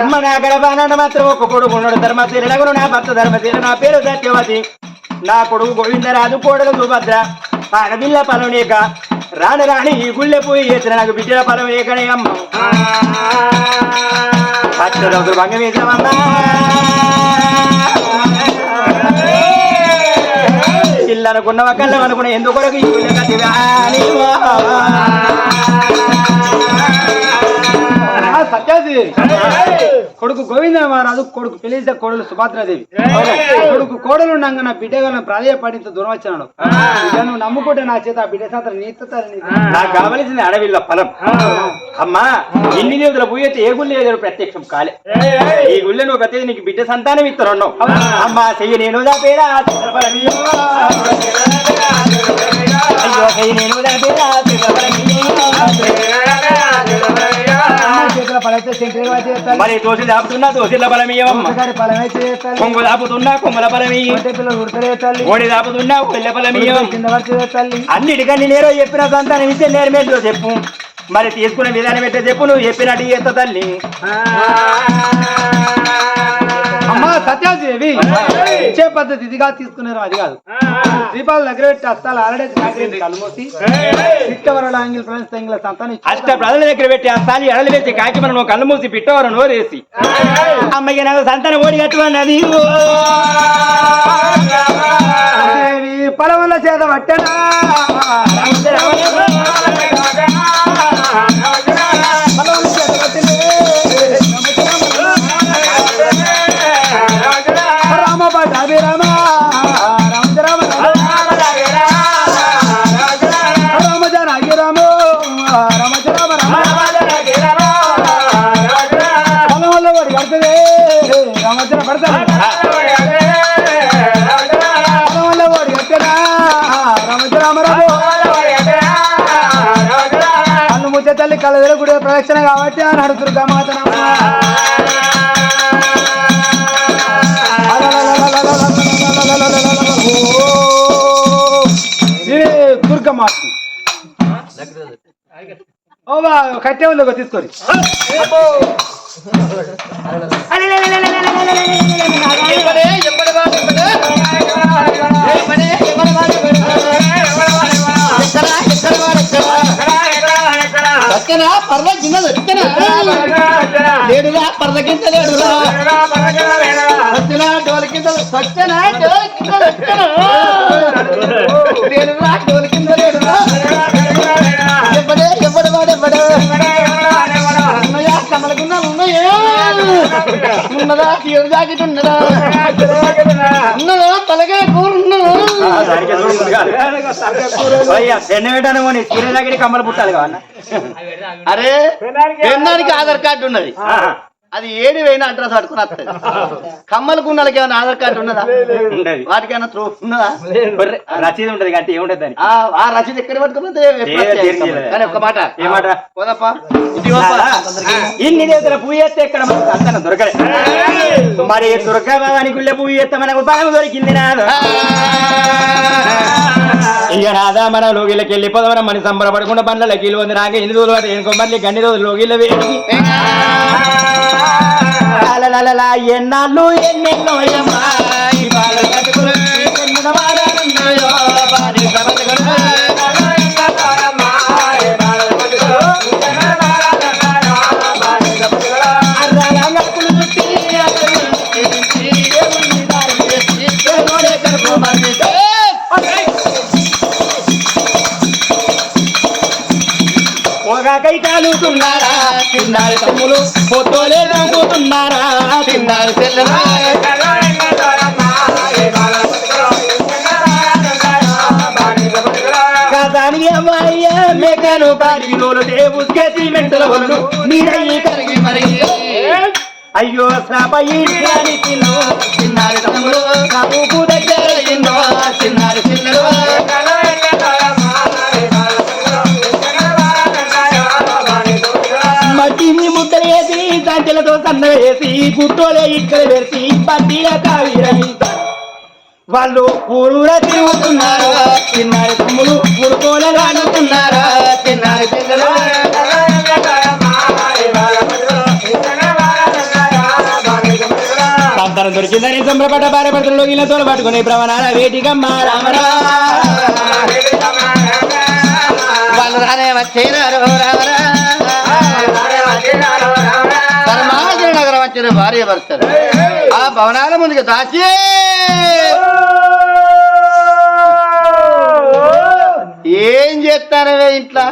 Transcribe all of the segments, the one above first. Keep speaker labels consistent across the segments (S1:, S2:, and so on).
S1: అమ్మ నా గడపాన మాత్రం ఒక కొడుకు ఉన్నాడు. ధర్మశీలగుడు నా భర్త ధర్మశీల నా పేరు సత్యవతి. నా కొడుకు గోవిందరాజు కోడలు సుభద్ర. ఆడపిల్ల పలవనేక రాని రాని ఈ గుళ్ళె పోయి చేసిన నాకు బిడ్డల పలవనేకనే అమ్మ. పచ్చడి ఒకరు భంగం ఇల్లు అనుకున్న కళ్ళ అనుకున్న ఎందుకొరకు ఈ గుళ్ళె కట్టి సత్యాది. కొడుకు గోవింద మహారాజు కొడుకు పెళ్ళి కోడలు సుభద్రాదేవి కొడుకు కోడలు ఉండగా నా బిడ్డ వాళ్ళని ప్రాధాయపడింత దూరం వచ్చినాడు నువ్వు నమ్ముకుంటే నా చేత ఆ బిడ్డ సాత్రం
S2: నాకు కావలసింది అడవిలో ఫలం. అమ్మా ఎన్ని దేవతల పూయతే ఏ గుళ్ళు ఏదో ప్రత్యక్షం కాలే. ఈ గుళ్ళె నువ్వు ప్రతి నీకు బిడ్డ సంతానం ఇస్తాను అమ్మా చెయ్యి నేను దాపేరా చిత్రపరమియో. అయ్యో చెయ్యి నేను దాపేరా మరి దోశ దాపుతున్నా దోశల
S1: చేస్తాను
S2: కొంగు దాపుతున్నా కొంగుల
S1: తల్లి.
S2: ఓడి దాపుతున్నా ఒళ్ళ
S1: తల్లి.
S2: అన్నిటికన్నీ నేరో చెప్పిన సంతానం ఇస్తే నేర్మేందో చెప్పు. మరి తీసుకునే విధానం ఏంటో చెప్పు నువ్వు చెప్పినట్టు చేస్తా తల్లి.
S1: సత్యాదేవి ఇచ్చే పద్ధతి ఇదిగా తీసుకున్నారు అది కాదు దీపాల దగ్గర పెట్టి అస్తాలు ఆల్రెడీ కలుమోసి ఆంగిల్ ఫ్రెండ్స్ సంతానం
S2: అష్ట ప్రజల దగ్గర పెట్టి స్థాయి ఎడలు వేసి కాకి మనం కళ్ళు మూసి పిట్టవారు నోరేసి. అమ్మకి నాకు సంతానం ఓడి కట్టుకున్నది
S1: పొలవల్ల చేత పట్టనా? కన్ను ముచ్చే తల్లి కళ్ళ గుడి ప్రదక్షిణ కాబట్టి అని అడుగుతురు గమాతనమ్మ దుర్గమాత ఓ బా కట్టే ఉంది ఒక తీసుకొని
S3: పక్కన పర్వ చిన్నది ఎక్కనా లేడురా పర్ద కింద లేడురా. సత్యనా డోల కింద డోల కింద లేడురా డోల కింద లేడురా. ఎవడే ఎవడు ఉన్నాయా? కమలకున్నా ఉన్నాయా? ఉన్నదా? తీరు జాకెట్ ఉన్నదా? ఉన్నదా? తలగా కూర ఉన్నదా
S2: పెన్న పెట్టాను పోనీ. చీర దగ్గర కమ్మలు పుట్టాలి కావన్న
S3: అరే పెన్నానికి ఆధార్ కార్డు ఉన్నది. అది ఏడు వేయినా అడ్రస్ పట్టుకుని వస్తుంది కమ్మల గుండలకి ఏమైనా ఆధార్ కార్డు ఉన్నదా
S2: ఉండదు
S3: వాటికైనా త్రూ ఉన్నదా
S2: రసీదు ఉంటది కాబట్టి ఏముంటది
S3: ఆ ఆ రసీదు ఎక్కడ పట్టుకోపోతే. కానీ ఒక మాట
S2: ఏ మాట?
S3: పోదప్పా.
S2: ఇన్ని దేవతల పూజ చేస్తే ఇక్కడ మనకు సంతానం దొరకలే మరి దుర్గా భవాని గుళ్ళ పూజ చేస్తే మనకు బలం దొరికింది నాదు ఇక నాదా మన లోగిళ్ళకి వెళ్ళి పోదాం మన సంబరపడకుండా పనులకి ఇల్లు ఉంది నాకే ఎన్ని రోజులు పట్టు ఎనుకో మళ్ళీ గన్ని రోజులు లోగిళ్ళ లాలలాలలా, ఎన్నాళ్ళు ఎన్నెన్నో యమ్మా, తిన్నారు తమ్ములు. పొత్తులే నవ్వుతున్నారా? తిన్నారు చెల్లెలా కాదాని మేకను కాడికి తోలు సిమెంట్ల వల్లు నీడయి కరిగి మరి. అయ్యో శ్రాపయ్యి తిన్నారు తమ్ముడు దగ్గర ఎన్నో
S1: సంఖ్యలతో సంచెలతో సన్న వేసి పుట్టోలే ఇక్కడ వేసి పట్టిల కావిరని వాళ్ళు ఊరూరా తిరుగుతున్నారు? తిన్నారు తమ్ముడు ఊరుకోలే రానుతున్నారు చిన్నారి పిల్లలు. సంతానం దొరికిందని సంబరపడ్డ భార్య భర్తలు ఇలా తోలు పట్టుకుని ప్రవణాల వేటికమ్మ రామరా
S3: వాళ్ళు రానే వచ్చేనారు రామరా వచ్చిన భార్య భర్తలు. ఆ భవనాల ముందుకు దాచి ఏం చేస్తానవే ఇంట్లో?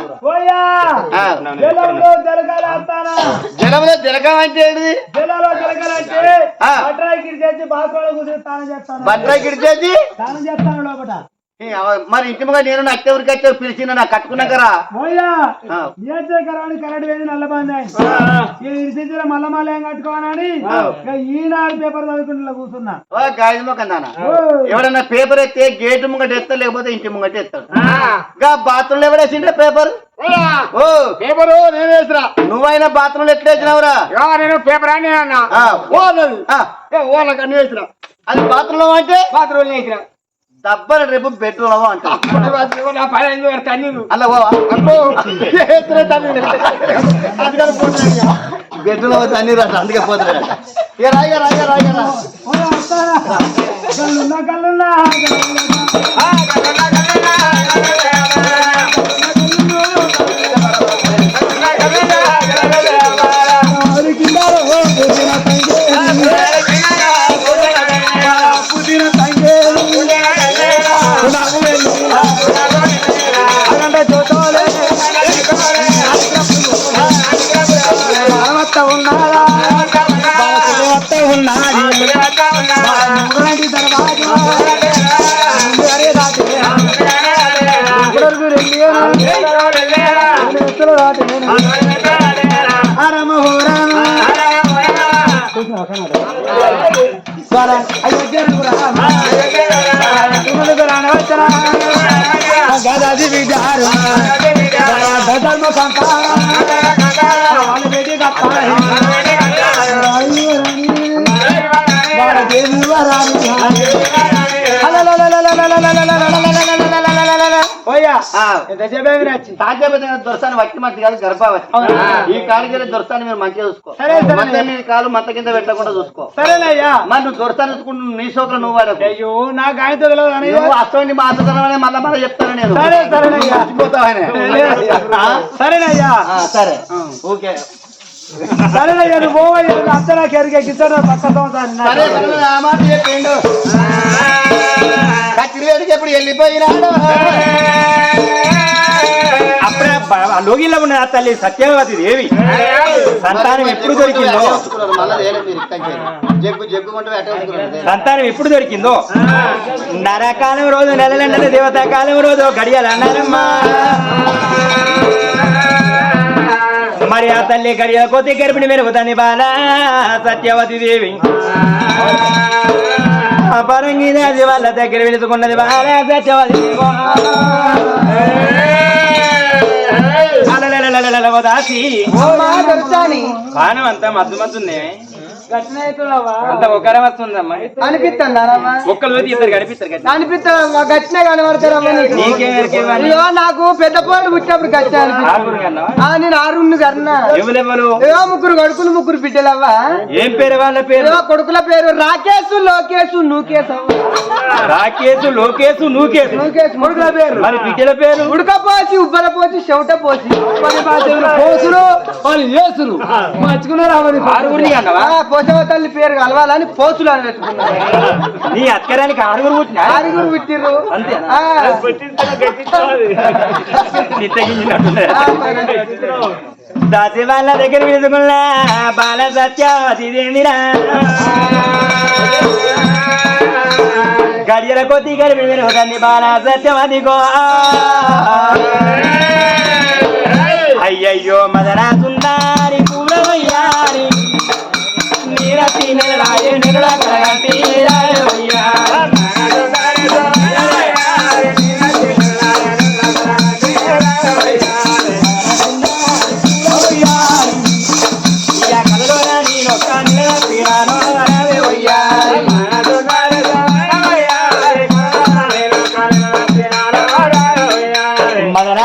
S1: జలంలో
S3: జరగం అంటే ఏంటిది?
S1: జరగాలంటే
S3: మరి ఇంటిముగా నేను నా అత్తెవరికి వచ్చే పిలిచిన నాకు కట్టుకున్నాకరా
S1: మోయా
S3: ఆ.
S1: నియోజకవర్గాన్ని కరెంట్ వేసి నల్లబంది ఇరిసించిన మల్లమాల ఏం కట్టుకోవాలని? ఈనాడు పేపర్ చదువుకుంటున్నా కూర్చున్నా.
S3: ఓ గాయదు మొక్కన్నానా
S1: ఓ.
S3: ఎవడన్నా పేపర్ ఎత్తే గేటు ముంగట ఎత్తా లేకపోతే ఇంటి ముంగట ఎత్తాడు. గా బాత్రూమ్ ఎవడేసిండే పేపర్? ఓ.
S4: పేపరు నేను వేసిన
S3: నువ్వైనా బాత్రూమ్ ఎట్లా వేసినావురా?
S4: నేను పేపర్ అని అన్నా
S3: ఆ,
S4: ఓనది
S3: ఆ,
S4: ఓనకు అన్ని వేసిన
S3: అది బాత్రూమ్లో అంటే?
S4: బాత్రూమ్ వేసిన
S3: దబ్బన రేపు బెడ్రూమ్లో అంట
S4: నా పని ఎందుకు పెడతా నీళ్ళు
S3: అలా పోవా
S4: అబ్బో చేతులు తన్నులు. అది కానీ పోతున్నాయి ఇక.
S3: బెడ్రూమ్లో అన్ని రాట అందుకే పోతున్నాడు ఏ
S1: గదాది విచార. ధర్మ సంతాన. వాళ్ళ బేటీ కప్పాలి.
S3: దొరసాన్ని వట్టి మట్టి కాదు గర్భావతి. ఈ కాడికి దొరసాన్ని మీరు మంచిగా చూసుకో.
S1: సరే, సరే.
S3: మధ్య మీ కాలు మత కింద పెట్టకుండా చూసుకో.
S1: సరేనయ్యా.
S3: మరి నువ్వు దొరసాన్ని చూసుకుంటూ నీ సోకలు నువ్వు వాడకు.
S1: అయ్యో నాకు ఆయనతో తెలియదు
S3: అసలు మా మళ్ళా మళ్ళీ చెప్తాను నేను.
S1: సరే, సరేనయ్యా.
S3: ఆయన.
S1: సరేనయ్యా.
S3: సరే. ఓకే.
S1: నువ్వు పోవయ్యా అంతా నాకు ఎరిగే గిద్దరు పక్కతో
S3: సరే సరే ఆ మాట చెప్పిండు. కచ్చిరేడికి ఎప్పుడు వెళ్ళిపోయినాడు.
S2: అప్పుడే బ- లోగిలో ఉన్న ఆ తల్లి సత్యవతి దేవి. సంతానం ఎప్పుడు దొరికిందో. సంతానం ఎప్పుడు దొరికిందో? నరకాలం రోజు నెలలంటే దేవతా కాలం రోజు గడియలు అన్నారమ్మా మరి ఆ తల్లి గడియల కొద్ది గర్భిణి మెరుగుతుంది బాల సత్యవతి దేవి పరంగిది వాళ్ళ దగ్గర వెళుతుకున్నది బాల సత్యవతి అంతా మద్దు మద్దుందే అంత ఒకరే వస్తుందమ్మా.
S1: అనిపిస్తుందారమ్మా
S2: ఒక్కరు పోతే ఇద్దరు కనిపిస్తారు కదా
S1: అనిపిస్తుందమ్మా గట్టినే కనబడతారమ్మా నీకు? పెద్ద పోటు పుట్టినప్పుడు గట్టి అనిపిస్తుంది. నేను ఆరుణ్ణి కన్నా.
S2: ఎవరెవరు?
S1: ఏవో ముగ్గురు కొడుకులు ముగ్గురు బిడ్డలవ్వా?
S2: ఏం పేరు వాళ్ళ పేరు?
S1: కొడుకుల పేరు రాకేష్ లోకేష్ నుకేష్ అవ్వ.
S2: రాకేసు లోకేసు నూకేసు
S1: నుకేష్ కొడుకుల పేరు.
S2: మరి బిడ్డల పేరు?
S1: ఉడకపోసి ఉబ్బల పోసి చెమట పోసి. పది పాతికలు పోసులు వాళ్ళు చేసులు మర్చుకున్నారు
S2: ఆరుగురిని కన్నావా?
S1: పోసవ తల్లి పేరు కలవాలని పోసులు అని పెట్టుకున్నారు
S2: నీ అక్కరానికి ఆరుగురు పుట్టినా?
S1: ఆరుగురు పుట్టిర్రు.
S2: దాసి వాళ్ళ దగ్గర వేసుకున్న బాల సత్యవతి దేవిరా గడియల కొద్ది గడిపి పెరుగుతుంది బాల సత్యవతి గో అయ్యయ్యో మదరా నిలగట్టి నిలడాయి నిలడగట్టి నిలయ్యా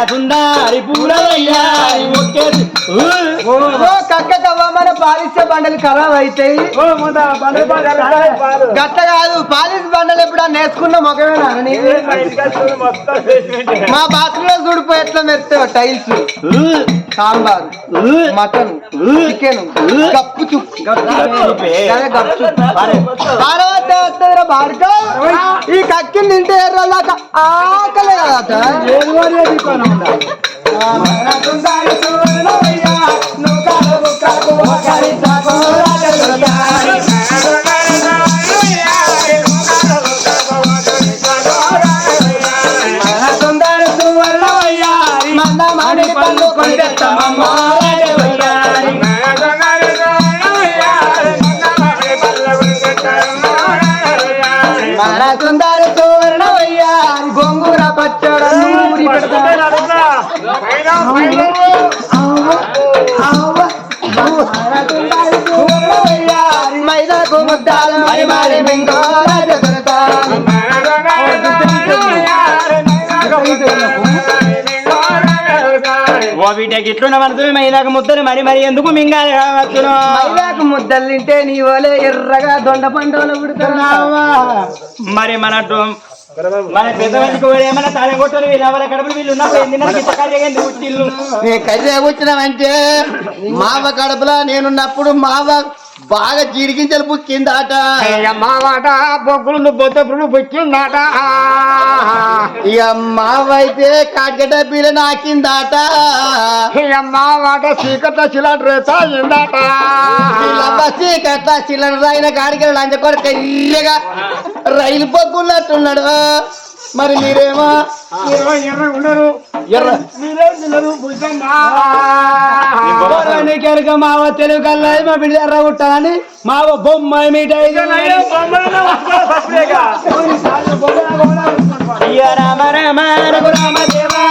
S4: సుందారి పూరయ్యా ఒకే పాలిచ్చే బండలు ఖరాబ్ అవుతాయి గట్ట కాదు పాలిస్ బండలు ఎప్పుడన్నా వేసుకున్న మొగమేనా మా బాత్రూమ్లో చూడిపోయి ఎట్లా మెరుస్తావు టైల్స్. సాంబార్ మటన్ చికెన్ గప్పు వస్తుందిరా బాడుకో. ఈ కక్కిని తింటే ఎర్రలాక ఆకలే కదా మంద
S2: ఓ బిడ్డ గిట్లున్న మనసు మైదాకు ముద్దలు మరి మరి ఎందుకు మింగాలి
S4: మైదాకు ముద్దలు తింటే నీ ఓలే ఎర్రగా దొండ పండుగలు పుడుతున్నావా
S2: మరి మన మన పెద్ద మనిషికి కూడా ఏమైనా తాళం వీళ్ళు ఎవరి కడుపులు వీళ్ళు ఉన్నప్పుడు ఎందుకు
S3: కర్రీ వచ్చినావంటే మావ కడుపులో నేనున్నప్పుడు మావ బాగా జీడిగించలు పుక్కిందాట
S4: మావాట బొగ్గులు బొద్దపులు పుట్టిందాట.
S3: ఇక మావ అయితే కాకెట బీల నాకిందాట.
S4: మావాట చీకట చిలాట్రే తాగిందాట
S3: ఇలా బస్సి కట్ట చిల్లర రాయిన కాడికి లంచ కొడుక రైలు పొక్కున్నట్టున్నాడు మరి మీరేమో?
S4: ఉండరు?
S3: ఎర్ర.
S4: మావ తెలుగు కల్లా మా బిడ్డ ఎర్ర కుట్టాలని మావ బొమ్మ మీటై
S2: అయ్యో రామ రామ రఘురామ దేవా.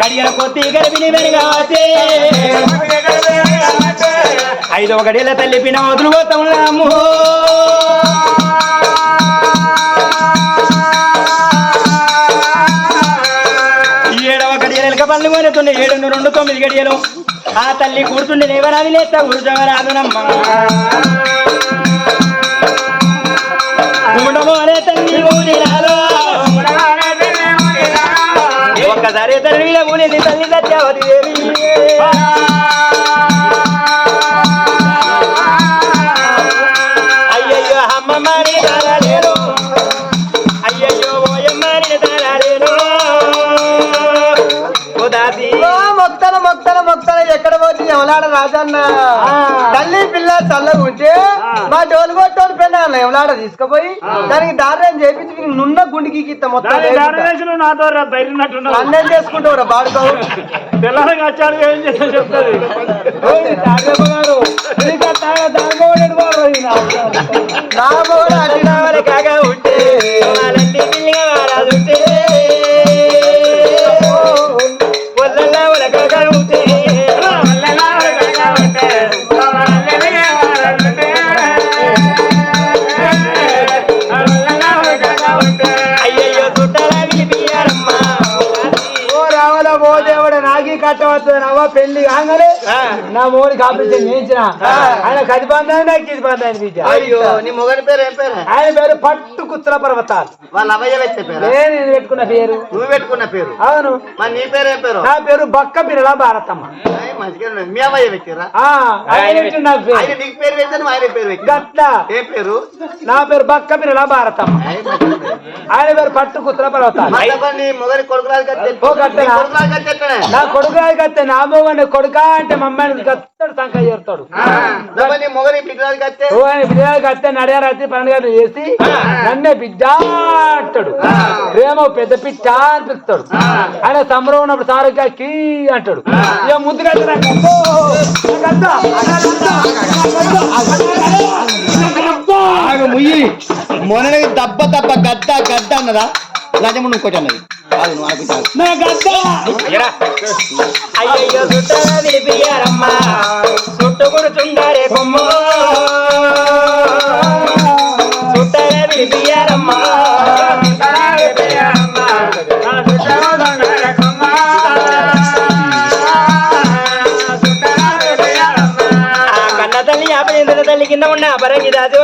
S2: గడియల కొద్ది గడిపిని వెనగాతే ఐదవ గడియల తల్లి పిన వదులు పోతాము పనులు కొనుతుంది ఏడు రెండు తొమ్మిది గడియలు. ఆ తల్లి కూర్చుండే దేవరాది లేత కూర్చోవరాదునమ్మ తల్లి ఊరినాలో ఒక్కసారి తల్లి తల్లి సత్యవతి దేవి.
S4: ఎవలాడ రాజన్న? తల్లి పిల్ల చల్లగా ఉంటే మా డోలు కొట్టోలు పెళ్ళాను ఎవలాడ తీసుకుపోయి దానికి దారం చేపించి నున్న గుండికి ఇత్త మొత్తం అన్నం చేసుకుంటావు బాడుకో
S5: పిల్లలకి వచ్చాడు ఏం చేస్తా చెప్తుంది
S4: నా మొగడు అడిగినా
S2: వారి కాగా ఉంటే. వాళ్ళంటి పిల్లిగా వల్లల్లా
S4: కట్టవద్దు నవ్వ పెళ్ళి కాగానే నా మోడికి ఆపరేషన్ చేయించిన ఆయన కది బంధాన్ని నాకు ఇది బంధాన్ని
S3: అయ్యో నీ మొగని పేరు ఏం పేరు?
S4: ఆయన పేరు పట్టు కుత్తుల పర్వతాలు.
S3: వాళ్ళ అవ్వయ్య పెట్టే పేరు?
S4: నేను ఇది పెట్టుకున్న పేరు.
S3: నువ్వు పెట్టుకున్న పేరు?
S4: అవును.
S3: మరి నీ పేరు ఏం పేరు?
S4: నా పేరు బక్క పిల్లల భారతమ్మ.
S3: మీ పెట్టిరా
S4: ఆ, ఆయన పెట్టిన నా పేరు.
S3: ఆయన నీకు పేరు నువ్వు ఆయన పేరు పెట్టి
S4: గట్ల.
S3: ఏం పేరు?
S4: నా పేరు బక్క పిల్లల భారతమ్మ. ఆయన పేరు పట్టు కుత్తుల పర్వతాలు.
S3: మొగని కొడుకురాలు
S4: నా కొడుకు కత్తే నా మొగని కొడుక అంటే మమ్మల్ని గత్తడు సంఖ చేరుతాడు
S3: నీ మొగని బిడ్డరాలు కట్టే
S4: ఓ ఆయన బిడ్డ కత్తే నడియారత్తి పన్నెండు గంటలు చేసి నన్నే బిడ్డ అంటాడు ప్రేమ పెద్ద పిచ్చ అనిపిస్తాడు ఆయన సంబరం ఉన్నప్పుడు సారుగా కీ అంటాడు ఇక
S3: ముయ్యి మొన్న దెబ్బ దెబ్బ గద్ద గద్ద అన్నదా లజముడు ఇంకోటి అన్నది
S2: అయ్యో చుట్టది బియ్యారమ్మ. చుట్టుకుడుతుందరే కొమ్మ. చుట్టది బియ్యారమ్మ. కన్న తల్లి తల్లి కింద ఉన్న పరంగి
S6: రాజు